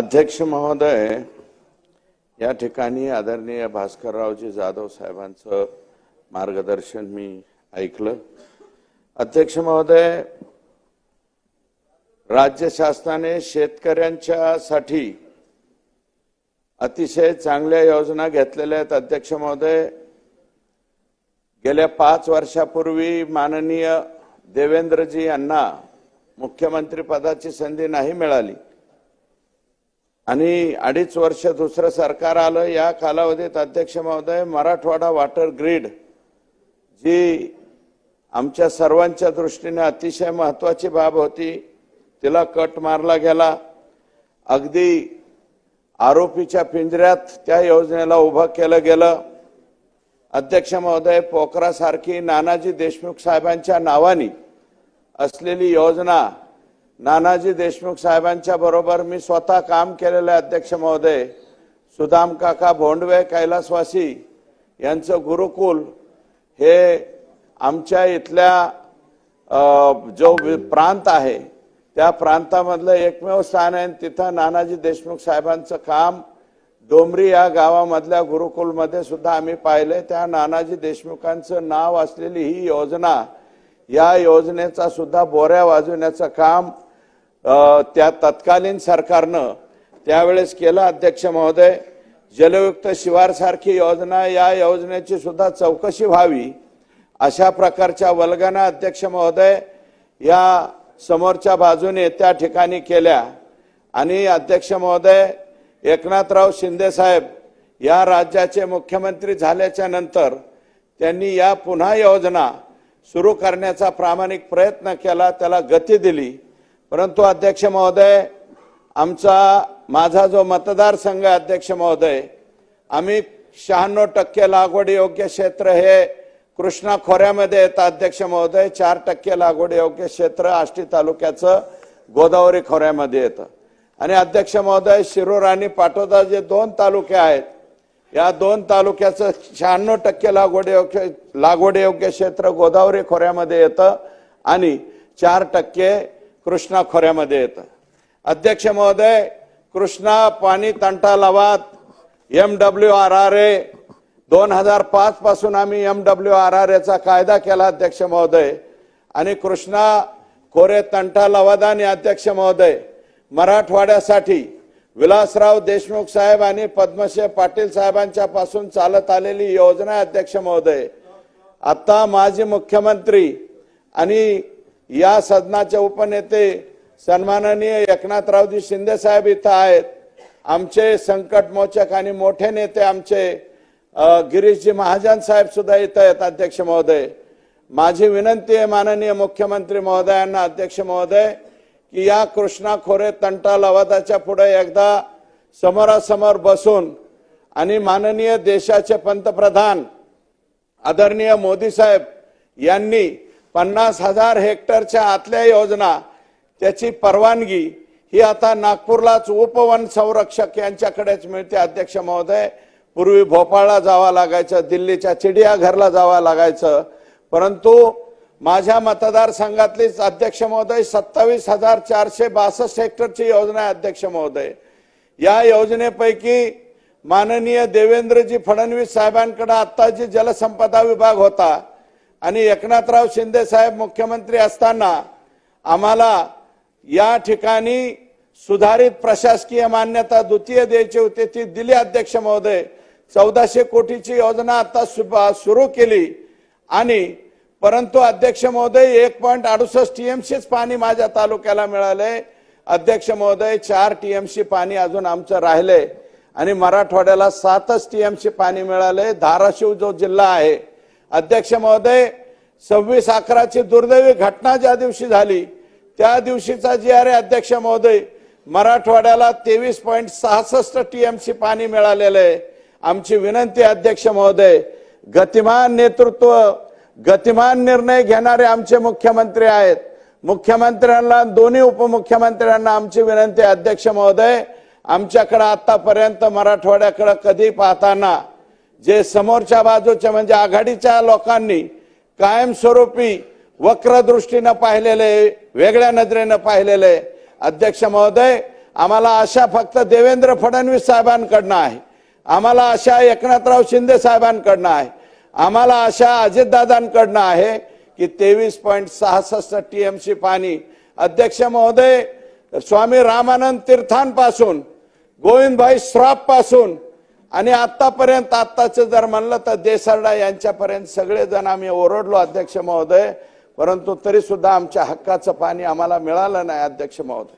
अध्यक्ष महोदय या ठिकाणी आदरणीय भास्कररावजी जाधव साहेबांचं मार्गदर्शन मी ऐकलं. अध्यक्ष महोदय राज्य शासनाने शेतकऱ्यांच्या साठी अतिशय चांगल्या योजना घेतलेल्या आहेत अध्यक्ष महोदय. गेल्या पाच वर्षापूर्वी माननीय देवेंद्रजी यांना मुख्यमंत्री पदाची संधी नाही मिळाली. आणि अडीच वर्ष दुसरं सरकार आलं या कालावधीत अध्यक्ष महोदय मराठवाडा वॉटर ग्रीड जी आमच्या सर्वांच्या दृष्टीने अतिशय महत्वाची बाब होती तिला कट मारला गेला. अगदी आरोपीच्या पिंजऱ्यात त्या योजनेला उभं केलं गेलं. अध्यक्ष महोदय पोखरासारखी नानाजी देशमुख साहेबांच्या नावानी असलेली योजना नानाजी देशमुख साहेबांच्या बरोबर मी स्वतः काम केलेलं आहे अध्यक्ष महोदय. सुदाम काका भोंडवे कैलासवासी यांचं गुरुकुल हे आमच्या इथल्या जो प्रांत आहे त्या प्रांतामधलं एकमेव स्थान आहे. आणि तिथं नानाजी देशमुख साहेबांचं काम डोंबरी या गावामधल्या गुरुकुलमध्ये सुद्धा आम्ही पाहिले त्या नानाजी देशमुखांचं नाव असलेली ही योजना या योजनेचा सुद्धा बोऱ्या वाजवण्याचं काम त्या तत्कालीन सरकारनं त्यावेळेस केलं. अध्यक्ष महोदय जलयुक्त शिवारसारखी योजना या योजनेची सुद्धा चौकशी व्हावी अशा प्रकारच्या वल्गना अध्यक्ष महोदय या समोरच्या बाजूने त्या ठिकाणी केल्या. आणि अध्यक्ष महोदय एकनाथराव शिंदे साहेब या राज्याचे मुख्यमंत्री झाल्याच्यानंतर त्यांनी या पुन्हा योजना सुरू करण्याचा प्रामाणिक प्रयत्न केला. त्याला गती दिली. परंतु अध्यक्ष महोदय आमचा माझा जो मतदारसंघ आहे अध्यक्ष महोदय आम्ही शहाण्णव टक्के लागवड योग्य क्षेत्र हे कृष्णा खोऱ्यामध्ये येतं अध्यक्ष महोदय चार टक्के लागवड योग्य क्षेत्र आष्टी तालुक्याचं गोदावरी खोऱ्यामध्ये येतं. आणि अध्यक्ष महोदय शिरूर आणि पाटोदा जे दोन तालुके आहेत या दोन तालुक्याचं शहाण्णव टक्के लागवड योग्य लागवड योग्य क्षेत्र गोदावरी खोऱ्यामध्ये येतं आणि चार टक्के कृष्णा खोऱ्यामध्ये येतं. अध्यक्ष महोदय कृष्णा पाणी तंटा लावात M W R R A. दोन हजार पाच पासून आम्ही एम डब्ल्यू आर आर एचा कायदा केला अध्यक्ष महोदय. आणि कृष्णा खोरे तंटा लवादानी अध्यक्ष महोदय मराठवाड्यासाठी विलासराव देशमुख साहेब आणि पद्मश्री पाटील साहेबांच्या पासून चालत आलेली योजना अध्यक्ष महोदय. आता माजी मुख्यमंत्री आणि या सदनाचे उपनेते सन्माननीय एकनाथरावजी शिंदे साहेब इथं आहेत. आमचे संकट मोचक आणि मोठे नेते आमचे गिरीशजी महाजन साहेब सुद्धा इथं आहेत अध्यक्ष महोदय. माझी विनंती आहे माननीय मुख्यमंत्री महोदयांना अध्यक्ष महोदय की या कृष्णा खोरे तंटा लवादाच्या पुढे एकदा समोरासमोर बसून आणि माननीय देशाचे पंतप्रधान आदरणीय मोदी साहेब यांनी पन्नास हजार हेक्टरच्या आतल्या योजना त्याची परवानगी ही आता नागपूरलाच उपवन संरक्षक यांच्याकडेच मिळते अध्यक्ष महोदय. पूर्वी भोपाळला जावं लागायचं दिल्लीच्या चिडियाघरला जावं लागायचं. परंतु माझ्या मतदारसंघातलीच अध्यक्ष महोदय सत्तावीस हजार चारशे बासष्ट हेक्टरची योजना आहे अध्यक्ष महोदय. या योजनेपैकी माननीय देवेंद्रजी फडणवीस साहेबांकडे आत्ता जी जलसंपदा विभाग होता. आणि एकनाथराव शिंदे साहेब मुख्यमंत्री असताना आम्हाला या ठिकाणी सुधारित प्रशासकीय मान्यता द्वितीय द्यायची होती ती दिली अध्यक्ष महोदय. चौदाशे कोटीची योजना आता सुरू केली आणि परंतु अध्यक्ष महोदय एक पॉईंट अडुसष्ट टीएमसीच पाणी माझ्या तालुक्याला मिळाले. अध्यक्ष महोदय चार टीएमसी पाणी अजून आमचं राहिले आणि मराठवाड्याला सातच टीएमसी पाणी मिळाले. धाराशिव जो जिल्हा आहे अध्यक्ष महोदय सव्वीस अकराची दुर्दैवी घटना ज्या दिवशी झाली त्या दिवशीचा जी आर अध्यक्ष महोदय मराठवाड्याला तेवीस पॉईंट सहासष्ट टीएमसी पाणी मिळालेलं आहे. आमची विनंती अध्यक्ष महोदय गतिमान नेतृत्व गतिमान निर्णय घेणारे आमचे मुख्यमंत्री आहेत. मुख्यमंत्र्यांना दोन्ही उपमुख्यमंत्र्यांना आमची विनंती अध्यक्ष महोदय आमच्याकडे आतापर्यंत मराठवाड्याकडे कधी पाहताना जे समोरच्या बाजूच्या म्हणजे आघाडीच्या लोकांनी कायमस्वरूपी वक्र दृष्टीनं पाहिलेले वेगळ्या नजरेनं पाहिलेले. अध्यक्ष महोदय आम्हाला आशा फक्त देवेंद्र फडणवीस साहेबांकडनं आहे. आम्हाला आशा एकनाथराव शिंदे साहेबांकडनं आहे. आम्हाला आशा अजितदादांकडनं आहे की तेवीस पॉईंट सहासष्ट टी एम सी पाणी. अध्यक्ष महोदय स्वामी रामानंद तीर्थांपासून गोविंदभाई श्रॉफपासून आणि आतापर्यंत आत्ताचं जर म्हणलं तर देसरडा यांच्यापर्यंत सगळेजण आम्ही ओरडलो अध्यक्ष महोदय परंतु तरी सुद्धा आमच्या हक्काचं पाणी आम्हाला मिळालं नाही अध्यक्ष महोदय.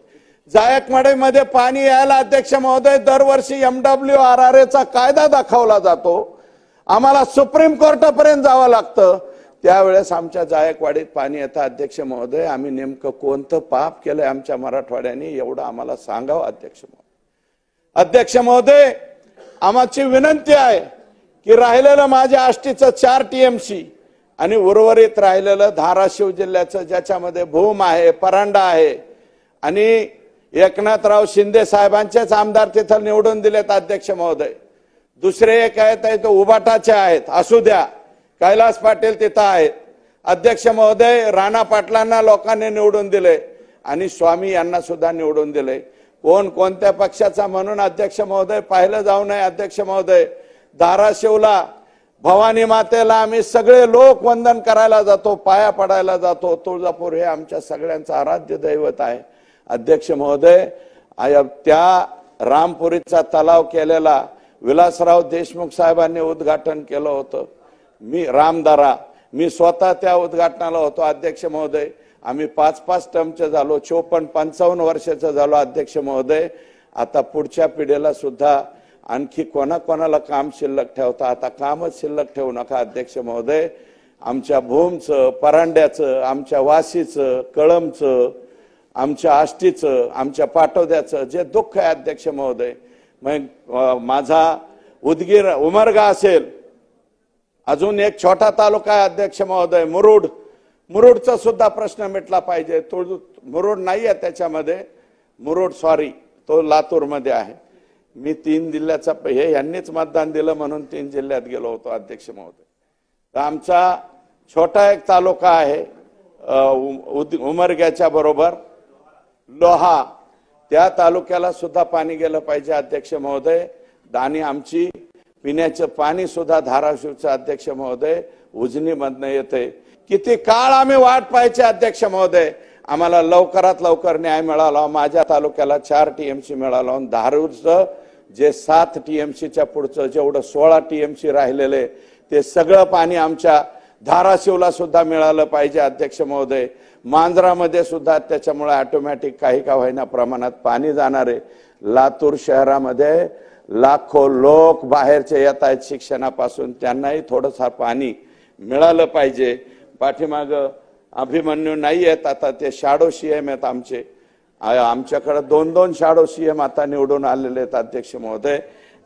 जायकवाडीमध्ये पाणी यायला अध्यक्ष महोदय दरवर्षी एमडब्ल्यू आर आर एचा कायदा दाखवला जातो. आम्हाला सुप्रीम कोर्टापर्यंत जावं लागतं. त्यावेळेस आमच्या जायकवाडीत पाणी येतं. अध्यक्ष महोदय आम्ही नेमकं कोणतं पाप केलंय आमच्या मराठवाड्याने एवढं आम्हाला सांगावं अध्यक्ष महोदय. अध्यक्ष महोदय आमची विनंती आहे की राहिलेलं माझ्या आष्टीचं चार टीएमसी आणि उर्वरित राहिलेलं धाराशिव जिल्ह्याचं ज्याच्यामध्ये भूम आहे परांडा आहे आणि एकनाथराव शिंदे साहेबांचेच आमदार तिथं निवडून दिलेत अध्यक्ष महोदय. दुसरे एक आहेत ते उबाटाचे आहेत असू द्या. कैलास पाटील तिथं आहेत. अध्यक्ष महोदय राणा पाटलांना लोकांनी निवडून दिले आणि स्वामी यांना सुद्धा निवडून दिले. कोण कोणत्या पक्षाचा म्हणून अध्यक्ष महोदय पाहिलं जाऊ नये अध्यक्ष महोदय. धाराशिवला भवानी मातेला आम्ही सगळे लोक वंदन करायला जातो पाया पडायला जातो. तुळजापूर हे आमच्या सगळ्यांचं आराध्य दैवत आहे. अध्यक्ष महोदय त्या रामपुरीचा तलाव केलेला विलासराव देशमुख साहेबांनी उद्घाटन केलं होतं. मी रामदारा मी स्वतः त्या उद्घाटनाला होतो अध्यक्ष महोदय. आम्ही पाच पाच टर्मचे झालो चोपन्न पंचावन्न वर्षाचं झालो अध्यक्ष महोदय. आता पुढच्या पिढीला सुद्धा आणखी कोणाकोणाला काम शिल्लक ठेवता? आता कामच शिल्लक ठेवू नका अध्यक्ष महोदय. आमच्या भूमचं परांड्याचं आमच्या वासीचं कळमचं आमच्या आष्टीचं आमच्या पाटोद्याचं जे दुःख आहे अध्यक्ष महोदय. मग माझा उदगीर उमरगा असेल. अजून एक छोटा तालुका आहे अध्यक्ष महोदय मुरुड. मुरुडचा सुद्धा प्रश्न मिटला पाहिजे. तो मुरुड नाही आहे त्याच्यामध्ये मुरुड सॉरी तो लातूरमध्ये आहे. मी तीन जिल्ह्याचा हे यांनीच मतदान दिलं म्हणून तीन जिल्ह्यात गेलो होतो अध्यक्ष महोदय. तर आमचा छोटा एक तालुका आहे उद- उमरग्याच्या बरोबर लोहा. त्या तालुक्याला सुद्धा पाणी गेलं पाहिजे अध्यक्ष महोदय. आणि आमची पिण्याचं पाणी सुद्धा धाराशिवचं अध्यक्ष महोदय उजनीमधनं येते किती काळ आम्ही वाट पाहायचे अध्यक्ष महोदय? आम्हाला लवकरात लवकर न्याय मिळाला. माझ्या तालुक्याला चार टीएमसी मिळाला आणि धारूरचं जे सात टीएमसीच्या पुढचं जेवढं सोळा टीएमसी राहिलेले ते सगळं पाणी आमच्या धाराशिवला सुद्धा मिळालं पाहिजे अध्यक्ष महोदय. मांजरामध्ये सुद्धा त्याच्यामुळे ऑटोमॅटिक काही का होईना प्रमाणात पाणी जाणार. आहे लातूर शहरामध्ये लाखो लोक बाहेरचे येत आहेत शिक्षणापासून. त्यांनाही थोडंसं पाणी मिळालं पाहिजे. पाठीमाग अभिमन्यू नाही आहेत आता ते शाडो सीएम आहेत आमचे. आमच्याकडे दोन दोन शाडो सीएम आता निवडून आलेले आहेत अध्यक्ष महोदय.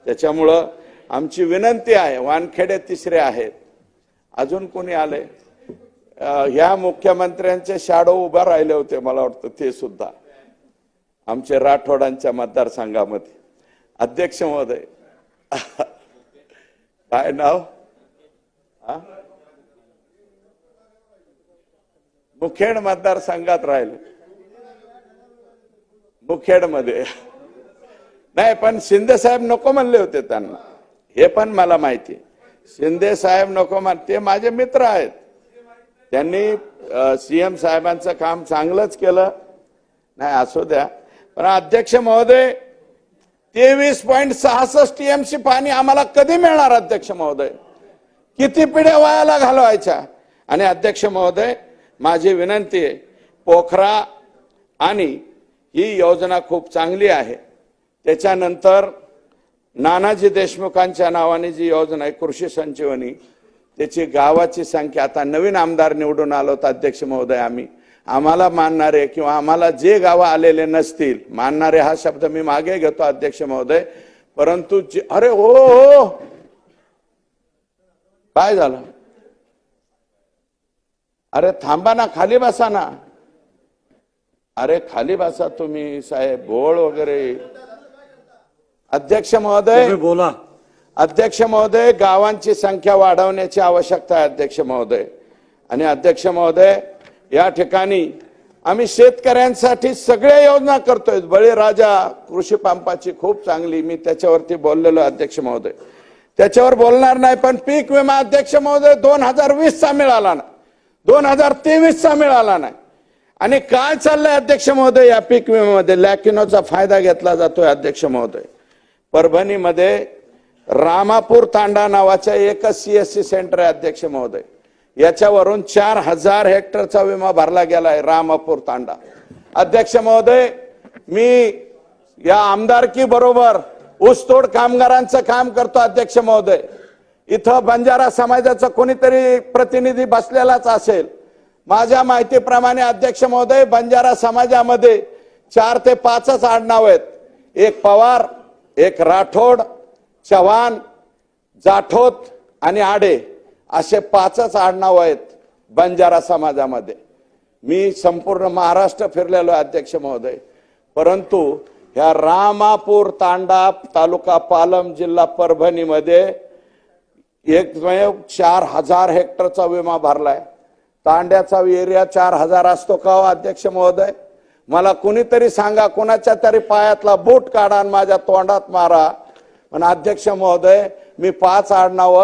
त्याच्यामुळं आमची विनंती आहे वानखेडे तिसरे आहेत. अजून कोणी आले? ह्या मुख्यमंत्र्यांचे शाडो उभा राहिले होते मला वाटतं ते सुद्धा. आमचे राठोडांच्या मतदारसंघामध्ये. अध्यक्ष महोदय. काय नाव? हा? मुखेड मतदारसंघात राहिले. मुखेडमध्ये. नाही पण शिंदे साहेब नको म्हणले होते त्यांना. हे पण मला माहिती शिंदे साहेब नको म्हण ते माझे मित्र आहेत. त्यांनी सीएम साहेबांचं काम चांगलंच केलं. नाही असू द्या. पण अध्यक्ष महोदय तेवीस पॉईंट सहासष्ट टीएमसी पाणी आम्हाला कधी मिळणार अध्यक्ष महोदय? किती पिढ्या वायाला घालवायच्या? आणि अध्यक्ष महोदय माझी विनंती आहे पोखरा आणि ही योजना खूप चांगली आहे. त्याच्यानंतर नानाजी देशमुखांच्या नावाने जी योजना आहे कृषी संजीवनी त्याची गावाची संख्या आता नवीन आमदार निवडून आलो तर अध्यक्ष महोदय आम्ही. आम्हाला मानणारे किंवा आम्हाला जे गावं आलेले नसतील मानणारे हा शब्द मी मागे घेतो अध्यक्ष महोदय. परंतु जे अरे हो हो. काय झालं? अरे थांबा ना खाली बसा ना. अरे खाली बसा तुम्ही साहेब गोळ वगैरे. अध्यक्ष महोदय बोला. अध्यक्ष महोदय गावांची संख्या वाढवण्याची आवश्यकता आहे अध्यक्ष महोदय. आणि अध्यक्ष महोदय या ठिकाणी आम्ही शेतकऱ्यांसाठी सगळ्या योजना करतोय. बळीराजा कृषी पंपाची खूप चांगली मी त्याच्यावरती बोललेलो अध्यक्ष महोदय. त्याच्यावर बोलणार नाही पण पीक विमा अध्यक्ष महोदय दोन हजार वीस चा मिळाला ना. दोन हजार तेवीसचा मिळाला नाही. आणि काय चाललंय अध्यक्ष महोदय? या पीक विम्यामध्ये लॅकिनोचा फायदा घेतला जातोय अध्यक्ष महोदय. परभणीमध्ये रामापूर तांडा नावाच्या एकच सीएससी सेंटर आहे अध्यक्ष महोदय. याच्यावरून चार हजार हेक्टरचा विमा भरला गेलाय रामापूर तांडा. अध्यक्ष महोदय मी या आमदारकी बरोबर ऊसतोड कामगारांचं काम करतो अध्यक्ष महोदय. इथं बंजारा समाजाचा कोणीतरी प्रतिनिधी बसलेलाच असेल. माझ्या माहितीप्रमाणे अध्यक्ष महोदय बंजारा समाजामध्ये चार ते पाचच आडनाव आहेत. एक पवार एक राठोड चव्हाण जाठोत आणि आडे असे पाचच आडनाव आहेत बंजारा समाजामध्ये. मी संपूर्ण महाराष्ट्र फिरलेलो आहे अध्यक्ष महोदय. परंतु ह्या रामापूर तांडा तालुका पालम जिल्हा परभणीमध्ये एकमेव चार हजार हेक्टरचा विमा भरलाय. तांड्याचा एरिया चार हजार असतो का हो अध्यक्ष महोदय? मला कुणीतरी सांगा कुणाच्या तरी पायातला बूट काढा आणि माझ्या तोंडात मारा. पण अध्यक्ष महोदय मी पाच आडनाव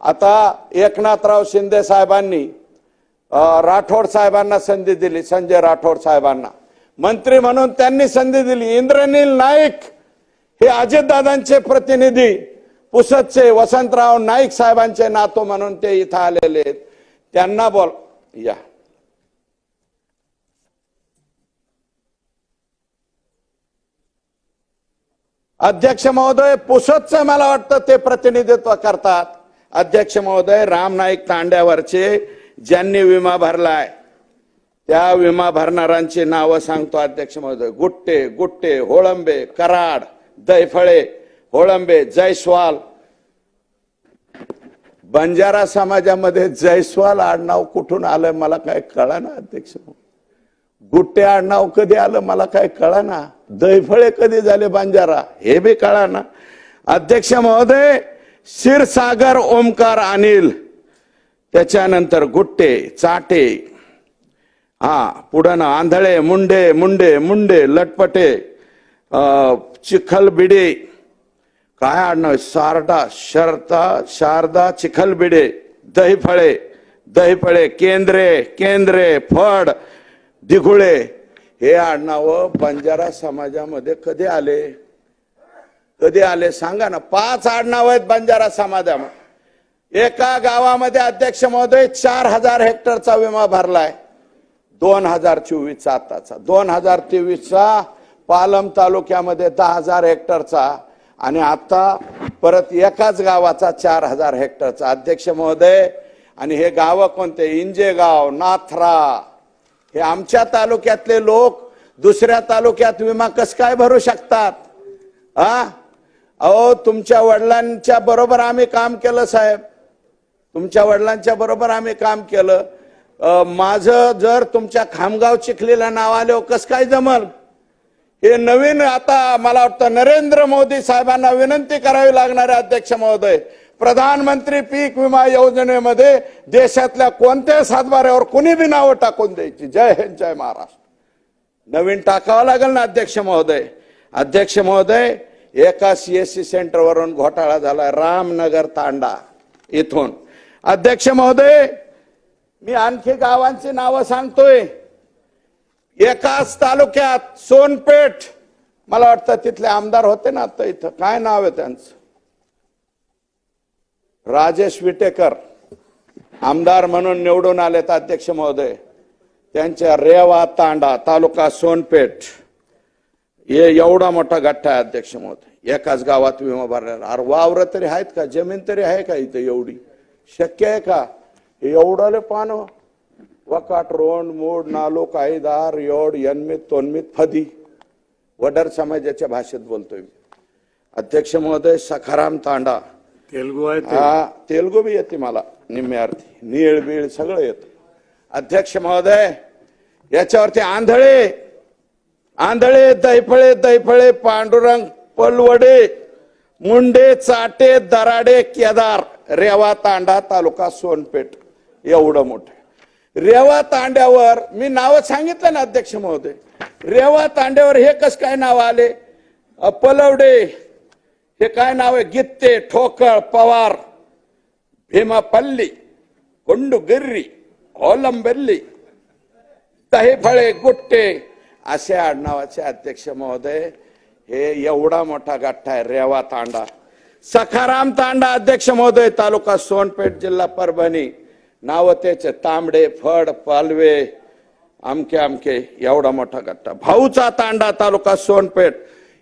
आता एकनाथराव शिंदे साहेबांनी राठोड साहेबांना संधी दिली संजय राठोड साहेबांना. मंत्री म्हणून त्यांनी संधी दिली इंद्रनील नाईक हे अजितदादांचे प्रतिनिधी. पुसदचे वसंतराव नाईक साहेबांचे नातो म्हणून ते इथं आलेले आहेत. त्यांना बोल या. अध्यक्ष महोदय पुसदचे मला वाटतं ते प्रतिनिधित्व करतात. अध्यक्ष महोदय राम नाईक तांड्यावरचे ज्यांनी विमा भरलाय त्या विमा भरणाऱ्यांची नावं सांगतो अध्यक्ष महोदय. गुट्टे गुट्टे होळंबे कराड दैफळे होळंबे जयस्वाल बंजारा समाजामध्ये जयस्वाल आडनाव कुठून आलं मला काय कळा ना अध्यक्ष? गुट्टे आडनाव कधी आलं मला काय कळा ना दैफळे कधी झाले बंजारा? हे बी कळा ना अध्यक्ष महोदय क्षीरसागर ओमकार अनिल. त्याच्यानंतर गुट्टे चाटे. हा पुढं ना आंधळे मुंडे मुंडे मुंडे लटपटे चिखलबिडे. काय आडनाव आहे? सारडा शरता शारदा चिखलबिडे दहीफळे दहीफळे केंद्रे केंद्रे फड दिघुळे हे आडनाव बंजारा समाजामध्ये कधी आले? कधी आले? सांगा ना. पाच आडनाव आहेत बंजारा समाजामध्ये. एका गावामध्ये अध्यक्ष महोदय चार हजार हेक्टरचा विमा भरलाय. दोन हजार चोवीसचा आताचा. दोन हजार तेवीसचा पालम तालुक्यामध्ये दहा हजार हेक्टरचा आणि आता परत एकाच गावाचा चार हजार हेक्टरचा अध्यक्ष महोदय. आणि हे गावं कोणते? इंजेगाव नाथरा. हे आमच्या तालुक्यातले लोक दुसऱ्या तालुक्यात विमा कस काय भरू शकतात? आ? अहो तुमच्या वडिलांच्या बरोबर आम्ही काम केलं साहेब. तुमच्या वडिलांच्या बरोबर आम्ही काम केलं. माझं जर तुमच्या खामगाव चिखलीला नाव आले कस काय जमल? हे नवीन आता मला वाटतं नरेंद्र मोदी साहेबांना विनंती करावी लागणार आहे अध्यक्ष महोदय प्रधानमंत्री पीक विमा योजनेमध्ये देशातल्या कोणत्याही सातबाऱ्यावर कुणी बी नावं टाकून द्यायची? जय हिंद जय महाराष्ट्र. नवीन टाकावं लागेल ना अध्यक्ष महोदय. अध्यक्ष महोदय एका सीएससी सेंटरवरून घोटाळा झाला रामनगर तांडा इथून. अध्यक्ष महोदय मी आणखी गावांची नावं सांगतोय. एकाच तालुक्यात सोनपेठ. मला वाटतं तिथले आमदार होते ना आता इथं. काय नाव आहे त्यांचं? राजेश विटेकर. आमदार म्हणून निवडून आलेत अध्यक्ष महोदय. त्यांच्या रेवा तांडा तालुका सोनपेठ. हे एवढा मोठा गठ्ठा आहे अध्यक्ष महोदय. एकाच गावात विमा भरलेला. अरे वावर तरी आहेत का? जमीन तरी आहे का इथं एवढी? शक्य आहे का? एवढं एवढाले पान वकाट रोंड मूड नालो कायदार योड यन्मित तोन्मित फदी. वडर समाजाच्या भाषेत बोलतोय मी. अध्यक्ष महोदय सखाराम तांडा. तेलगू आहे हा तेलगू बी येते मला निम्मे अर्थी. नीळ बीळ सगळं येतं. अध्यक्ष महोदय याच्यावरती आंधळे. आंधळे दैफळे दैफळे पांडुरंग पलवडे. मुंडे चाटे दराडे केदार रेवा तांडा तालुका सोनपेठ. एवढं मोठं. रेवा तांड्यावर मी नावं सांगितलं ना अध्यक्ष महोदय. रेवा तांड्यावर हे कस काय नाव आले? पलवडे हे काय नाव आहे? गित्ते ठोकळ पवार भीमापल्ली कोंडुगिर्री होलंबेल्ली तहे गुट्टे असे आडनावाचे अध्यक्ष महोदय. हे एवढा मोठा गठ्ठा आहे रेवा तांडा. सखाराम तांडा अध्यक्ष महोदय तालुका सोनपेठ जिल्हा परभणी. नाव त्याचे तांबडे फड पालवे अमके आमके एवढा मोठा गट्टा. भाऊचा तांडा तालुका सोनपेठ.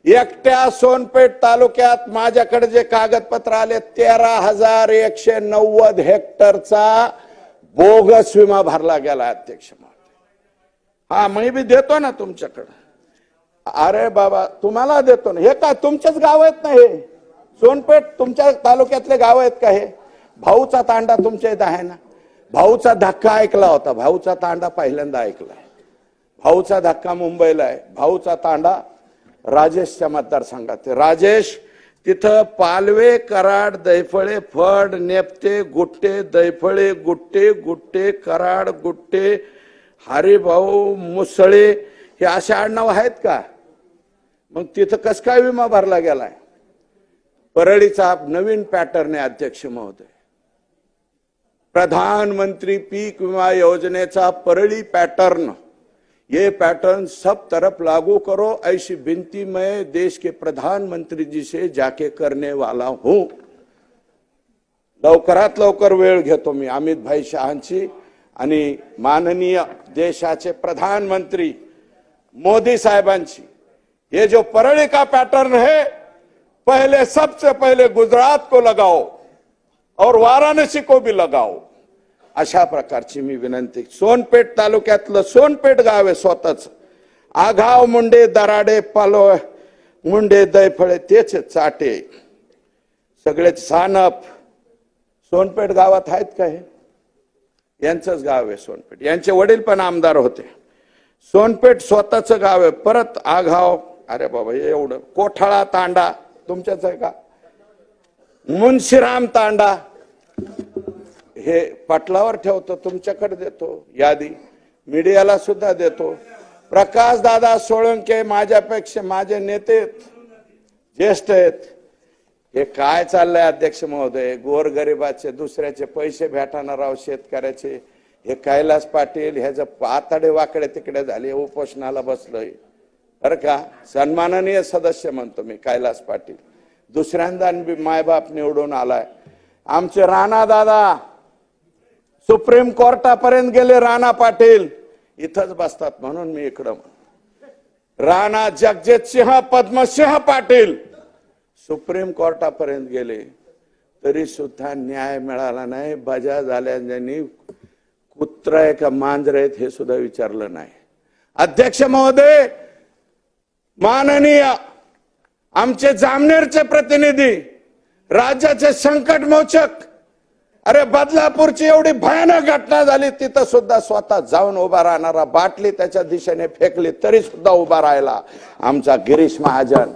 एकट्या सोनपेठ तालुक्यात माझ्याकडे जे कागदपत्र आले तेरा हजार एकशे नव्वद हेक्टरचा बोगस विमा भरला गेला अध्यक्ष हा मी बी देतो ना तुमच्याकडं. अरे बाबा तुम्हाला देतो ना. हे का तुमचेच गाव आहेत ना हे? सोनपेठ तुमच्या तालुक्यातले गाव आहेत का हे? भाऊचा तांडा तुमच्या इथं आहे ना? भाऊचा धक्का ऐकला होता. भाऊचा तांडा पहिल्यांदा ऐकला भाऊचा धक्का मुंबईला आहे. भाऊचा तांडा राजेशच्या मतदारसंघात राजेश तिथं पालवे कराड दैफळे फड नेपते गुट्टे दैफळे गुट्टे गुट्टे कराड गुट्टे हरिभाऊ मुसळे हे असे आडनाव आहेत का? मग तिथं कस काय विमा भरला गेलाय? परळीचा नवीन पॅटर्न आहे अध्यक्ष महोदय. प्रधानमंत्री पीक विमा योजनेचा परळी पैटर्न. ये पैटर्न सब तरफ लागू करो ऐसी विनती मैं देश के प्रधानमंत्री जी से जाके करने वाला हूं. लवकरात लवकर वेळ घेतो मी अमित भाई शहांची आणि माननीय देशाचे प्रधानमंत्री मोदी साहेबांची. ये जो परळी का पैटर्न है पहले सबसे पहले गुजरात को लगाओ. और वाराणसी को भी लगाओ। अशा प्रकारची मी विनंती. सोनपेठ तालुक्यातलं सोनपेठ गाव आहे स्वतःच. आघाव मुंडे दराडे पालो मुंडे दैफळे तेच चाटे. सगळेच सानप. सोनपेठ गावात आहेत काय यांचंच गाव आहे सोनपेठ. यांचे वडील पण आमदार होते. सोनपेठ स्वतःच गाव आहे. परत आघाव. अरे बाबा एवढं. कोठाळा तांडा. तुमच्याच आहे का? मुन्शीराम तांडा. हे पटलावर ठेवतो तुमच्याकडे देतो यादी. मीडियाला सुद्धा देतो. प्रकाश दादा सोळंके माझ्यापेक्षा माझे नेते आहेत, ज्येष्ठ आहेत. हे काय चाललंय अध्यक्ष महोदय? गोरगरिबाचे दुसऱ्याचे पैसे भेटणार राव शेतकऱ्याचे. हे कैलास पाटील ह्याचं पातडे वाकडे तिकडे झाले उपोषणाला बसलोय. बरं का? सन्माननीय सदस्य म्हणतो मी कैलास पाटील. दुसऱ्यांदा बी मायबाप निवडून आलाय. आमचे राणा दादा सुप्रीम कोर्टापर्यंत गेले राणा पाटील. इथंच बसतात म्हणून मी इकडं राणा जगजित सिंह पद्मसिंह पाटील सुप्रीम कोर्टापर्यंत गेले. तरी सुद्धा न्याय मिळाला नाही. बजा झाल्याने कुत्र आहे का मांजर आहेत हे सुद्धा विचारलं नाही. अध्यक्ष महोदय माननीय आमचे जामनेरचे प्रतिनिधी राज्याचे संकट मोचक. अरे बदलापूरची एवढी भयानक घटना झाली तिथं सुद्धा स्वतः जाऊन उभा राहणारा बाटली त्याच्या दिशेने फेकली तरी सुद्धा उभा राहिला. आमचा गिरीश महाजन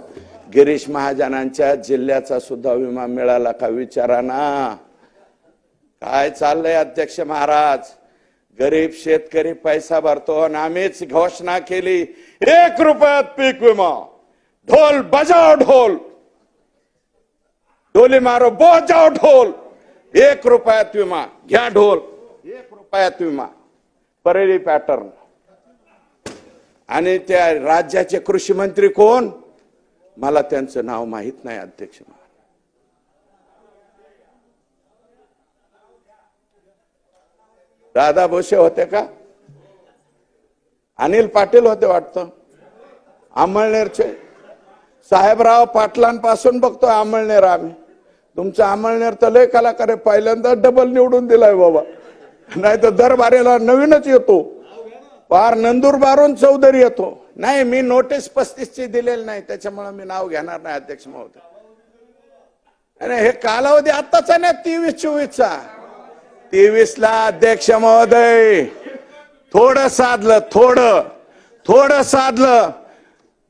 गिरीश महाजनांच्या जिल्ह्याचा सुद्धा विमा मिळाला का विचारा ना. काय चाललंय अध्यक्ष महाराज? गरीब शेतकरी पैसा भरतो आणि आम्हीच घोषणा केली एक रुपयात पीक विमा. ढोल बजाव ढोल। ढोली मारो बोत जाओ ढोल। एक रुपयात विमा घ्या ढोल। एक रुपयात विमा परेली पॅटर्न आणि त्या राज्याचे कृषी मंत्री कोण? मला त्यांचं नाव माहीत नाही अध्यक्ष दादा भोसे होते का? अनिल पाटील होते वाटतं. अमळनेरचे? साहेबराव पाटलांपासून बघतोय आमळनेर आम्ही. तुमचं आमळनेर तर लय कलाकार आहे. पहिल्यांदा डबल निवडून दिलाय बाबा. नाही तर दरबारेला नवीनच येतो. पार नंदुरबारून चौधरी येतो. नाही मी नोटीस पस्तीसची दिलेली नाही. त्याच्यामुळे मी नाव घेणार नाही अध्यक्ष महोदय. अरे हे कालावधी आत्ताचा नाही तेवीस चोवीसचा तेवीस ला अध्यक्ष महोदय. थोडं साधलं थोडं. थोडं साधलं.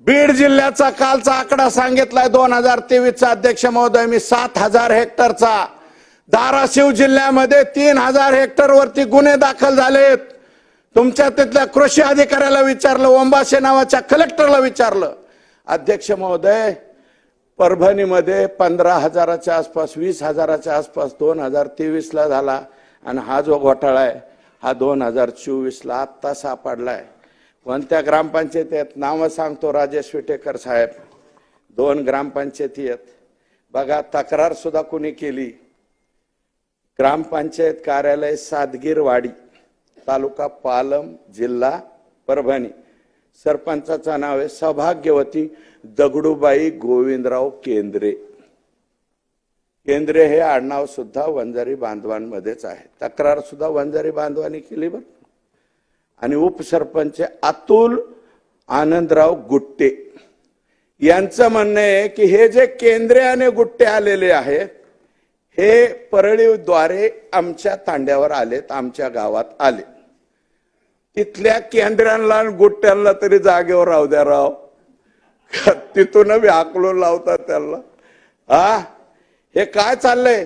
बीड जिल्ह्याचा कालचा आकडा सांगितलाय. दोन हजार तेवीसचा अध्यक्ष महोदय मी सात हजार हेक्टरचा. धाराशिव जिल्ह्यामध्ये तीन हजार हेक्टर वरती गुन्हे दाखल झालेत. तुमच्या तिथल्या कृषी अधिकाऱ्याला विचारलं ओंबाशे नावाच्या कलेक्टरला विचारलं. अध्यक्ष महोदय परभणीमध्ये पंधरा हजाराच्या आसपास वीस हजाराच्या आसपास दोन हजार तेवीसला झाला. आणि हा जो घोटाळा आहे हा दोन हजार चोवीसला आत्ता आत्ता सापडलाय. कोणत्या ग्रामपंचायती आहेत? नावं सांगतो राजेश विटेकर साहेब. दोन ग्रामपंचायती आहेत. बघा तक्रार सुद्धा कुणी केली? ग्रामपंचायत कार्यालय सादगीरवाडी तालुका पालम जिल्हा परभणी. सरपंचाचं नाव आहे सौभाग्यवती दगडूबाई गोविंदराव केंद्रे. केंद्रे हे आडनाव सुद्धा वंजारी बांधवांमध्येच आहे. तक्रार सुद्धा वंजारी बांधवांनी केली बरं. आणि उपसरपंच अतुल आनंदराव गुट्टे. यांचं म्हणणं आहे की हे जे केंद्रे आणि गुट्टे आलेले आहेत हे परळीद्वारे आमच्या तांड्यावर आलेत आमच्या गावात आले. तिथल्या केंद्रांना आणि गुट्ट्यांना तरी जागेवर राहू द्या राव. तिथून बी लावतात त्यांना. हा हे काय चाललंय?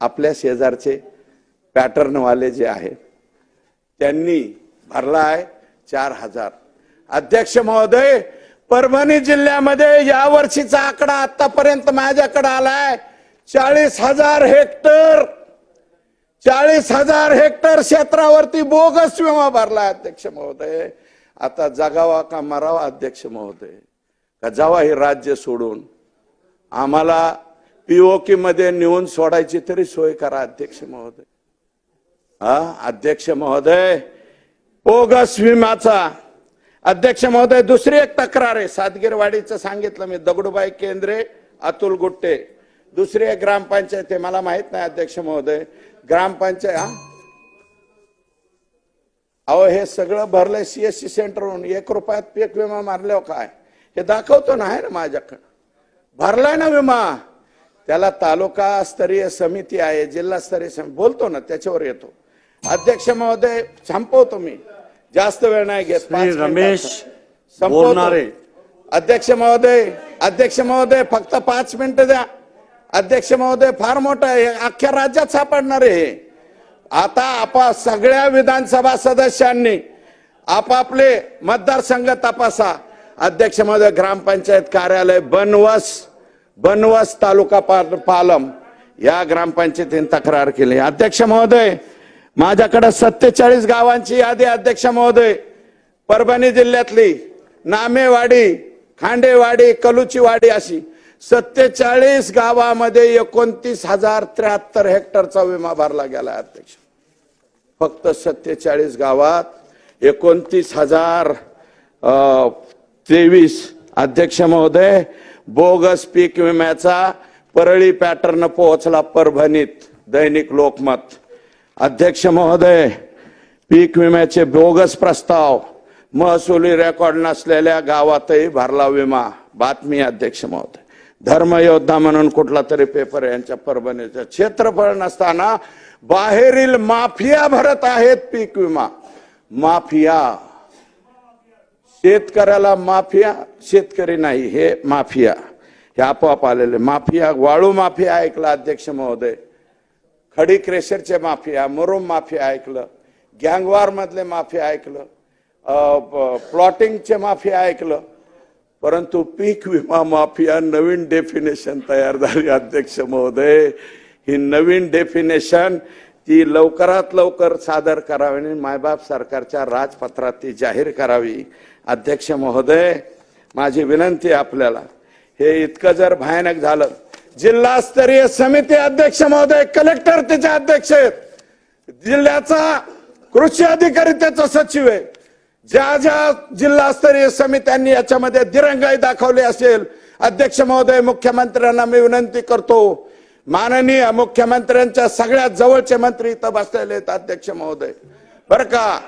आपल्या शेजारचे पॅटर्नवाले जे आहेत त्यांनी भरला आहे चार हजार. अध्यक्ष महोदय परभणी जिल्ह्यामध्ये या वर्षीचा आकडा आतापर्यंत माझ्याकडे आलाय. चाळीस हजार हेक्टर चाळीस हजार हेक्टर क्षेत्रावरती बोगस विमा भरला अध्यक्ष महोदय. आता जगावा का मरावा अध्यक्ष महोदय? का जावा हे राज्य सोडून? आम्हाला पीओके मध्ये नेऊन सोडायची तरी सोय करा अध्यक्ष महोदय. हा अध्यक्ष महोदय. बोगस विमाचा. अध्यक्ष महोदय दुसरी एक तक्रार आहे. सातगिरवाडीचं सांगितलं मी दगडूबाई केंद्रे अतुल गुट्टे. दुसरी एक ग्रामपंचायत आहे मला माहीत नाही अध्यक्ष महोदय. ग्रामपंचायत हा? अहो हे सगळं भरलंय सीएससी सेंटरहून एक रुपयात पीक विमा मारल्यावर काय? हे दाखवतो ना आहे ना माझ्याकडं. भरलाय ना विमा. त्याला तालुका स्तरीय समिती आहे जिल्हास्तरीय समिती बोलतो ना त्याच्यावर येतो अध्यक्ष महोदय संपवतो मी जास्त वेळ नाही घेत. रमेश संपवतो. बोरनारे. अध्यक्ष महोदय अध्यक्ष महोदय फक्त पाच मिनिटं द्या अध्यक्ष महोदय फार मोठं आहे अख्ख्या राज्यात सापडणार आहे हे. आता आपा सगळ्या विधानसभा सदस्यांनी आपापले मतदारसंघ तपासा अध्यक्ष महोदय ग्रामपंचायत कार्यालय बनवस बनवस तालुका पालम या ग्रामपंचायतीने तक्रार केली. अध्यक्ष महोदय माझ्याकडे सत्तेचाळीस गावांची यादी अध्यक्ष महोदय. परभणी जिल्ह्यातली नामेवाडी खांडेवाडी कलुचीवाडी अशी सत्तेचाळीस गावामध्ये एकोणतीस हजार त्र्याहत्तर हेक्टरचा विमा भरला गेला अध्यक्ष. फक्त सत्तेचाळीस गावात एकोणतीस हजार तेवीस. अध्यक्ष महोदय बोगस पीक विम्याचा परळी पॅटर्न पोहोचला परभणीत दैनिक लोकमत. अध्यक्ष महोदय पीक विम्याचे बोगस प्रस्ताव महसुली रेकॉर्ड नसलेल्या गावातही भरला विमा. बातमी अध्यक्ष महोदय. धर्मयोद्धा म्हणून कुठला तरी पेपर यांच्या परभणीचं क्षेत्रफळ नसताना बाहेरील माफिया भरत आहेत पीक विमा. माफिया शेतकऱ्याला माफिया शेतकरी नाही हे माफिया. हे आपोआप आलेले माफिया वाळू माफिया ऐकला अध्यक्ष महोदय. खडी क्रेशरचे माफिया मुरुम माफिया ऐकलं गँगवार मधले माफिया ऐकलं प्लॉटिंगचे माफिया ऐकलं. परंतु पीक विमा माफिया नवीन डेफिनेशन तयार झाली अध्यक्ष महोदय. ही नवीन डेफिनेशन ती लवकरात लवकर सादर करावी आणि मायबाप सरकारच्या राजपत्रात ती जाहीर करावी. अध्यक्ष महोदय माझी विनंती आपल्याला. हे इतकं जर भयानक झालं जिल्हास्तरीय समिती अध्यक्ष महोदय कलेक्टर त्याचे अध्यक्ष आहेत. जिल्ह्याचा कृषी अधिकारी त्याचा सचिव आहे. ज्या ज्या जिल्हास्तरीय समित्यांनी याच्यामध्ये दिरंगाई दाखवली असेल अध्यक्ष महोदय मुख्यमंत्र्यांना मी विनंती करतो. माननीय मुख्यमंत्र्यांच्या सगळ्यात जवळचे मंत्री इथं बसलेले आहेत अध्यक्ष महोदय. बर का?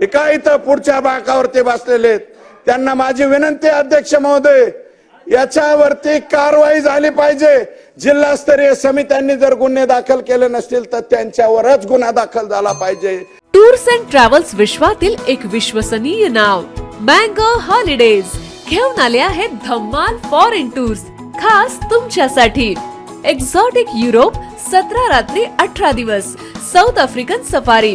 एका इथं पुढच्या बाकावरती बसलेले आहेत. त्यांना माझी विनंती अध्यक्ष महोदय याच्यावरती कारवाई झाली पाहिजे. जिल्हास्तरीय समित्यांनी जर गुन्हे दाखल केले नसतील तर त्यांच्यावरच गुन्हा दाखल झाला पाहिजे. टूर्स अँड ट्रॅव्हल्स विश्वातील एक विश्वसनीय नाव मँगो हॉलिडेज. घेऊन आले आहेत धम्माल फॉरेन टूर्स खास तुमच्यासाठी. एक्झॉटिक युरोप सतरा रात्री अठरा दिवस साऊथ आफ्रिकन सफारी.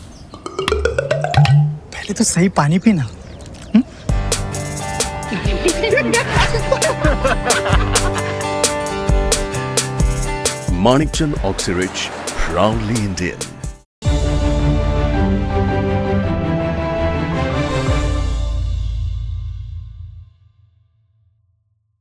पहले तो सही पानी पीना Manikchand Oxyrich, proudly Indian.